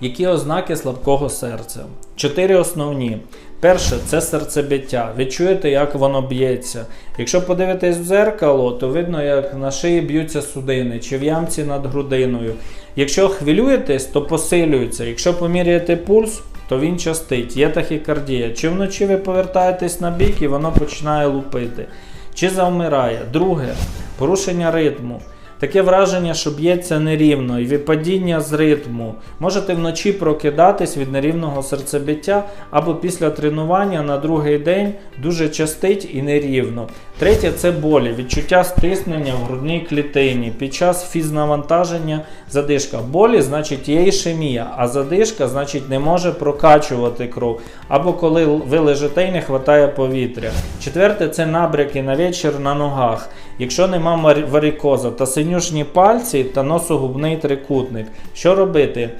Які ознаки слабкого серця? Чотири основні. Перше це серцебиття. Ви чуєте, як воно б'ється. Якщо подивитись в дзеркало, то видно, як на шиї б'ються судини чи в ямці над грудиною. Якщо хвилюєтесь, то посилюється. Якщо поміряєте пульс, то він частить, є тахікардія. Чи вночі ви повертаєтесь на бік і воно починає лупити. Чи завмирає. Друге порушення ритму. Таке враження, що б'ється нерівно і випадіння з ритму. Можете вночі прокидатись від нерівного серцебиття або після тренування на другий день дуже частить і нерівно. Третє це болі, відчуття стиснення в грудній клітині під час фізнавантаження задишка. Болі значить є ішемія, а задишка значить не може прокачувати кров. Або коли ви лежите і не вистачає повітря. Четверте це набряки на вечір на ногах. Якщо нема варикоза та синюшні пальці та носогубний трикутник. Що робити?